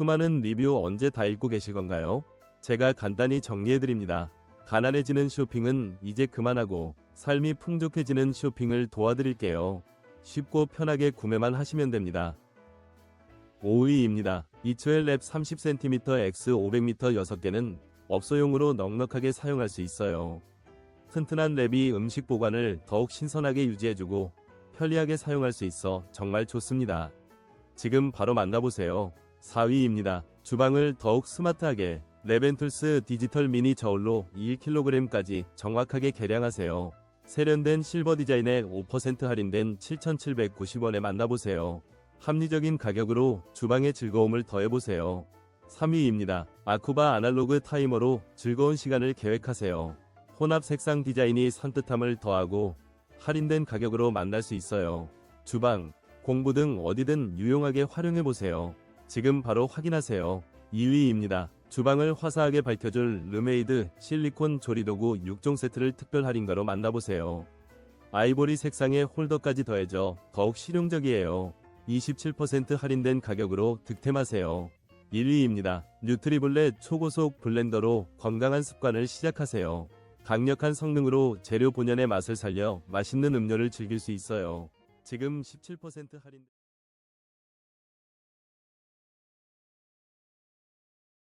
수많은 리뷰 언제 다 읽고 계실 건가요? 제가 간단히 정리해드립니다. 가난해지는 쇼핑은 이제 그만하고 삶이 풍족해지는 쇼핑을 도와드릴게요. 쉽고 편하게 구매만 하시면 됩니다. 5위입니다. 이초엘 랩 30cm X 500m 6개는 업소용으로 넉넉하게 사용할 수 있어요. 튼튼한 랩이 음식 보관을 더욱 신선하게 유지해주고 편리하게 사용할 수 있어 정말 좋습니다. 지금 바로 만나보세요. 4위입니다. 주방을 더욱 스마트하게 레벤툴스 디지털 미니 저울로 1kg까지 정확하게 계량하세요. 세련된 실버 디자인에 5% 할인된 7,790원에 만나보세요. 합리적인 가격으로 주방의 즐거움을 더해보세요. 3위입니다. 아쿠바 아날로그 타이머로 즐거운 시간을 계획하세요. 혼합 색상 디자인이 산뜻함을 더하고 할인된 가격으로 만날 수 있어요. 주방, 공부 등 어디든 유용하게 활용해보세요. 지금 바로 확인하세요. 2위입니다. 주방을 화사하게 밝혀줄 르메이드 실리콘 조리도구 6종 세트를 특별 할인가로 만나보세요. 아이보리 색상의 홀더까지 더해져 더욱 실용적이에요. 27% 할인된 가격으로 득템하세요. 1위입니다. 뉴트리블렛 초고속 블렌더로 건강한 습관을 시작하세요. 강력한 성능으로 재료 본연의 맛을 살려 맛있는 음료를 즐길 수 있어요. 지금 17% 할인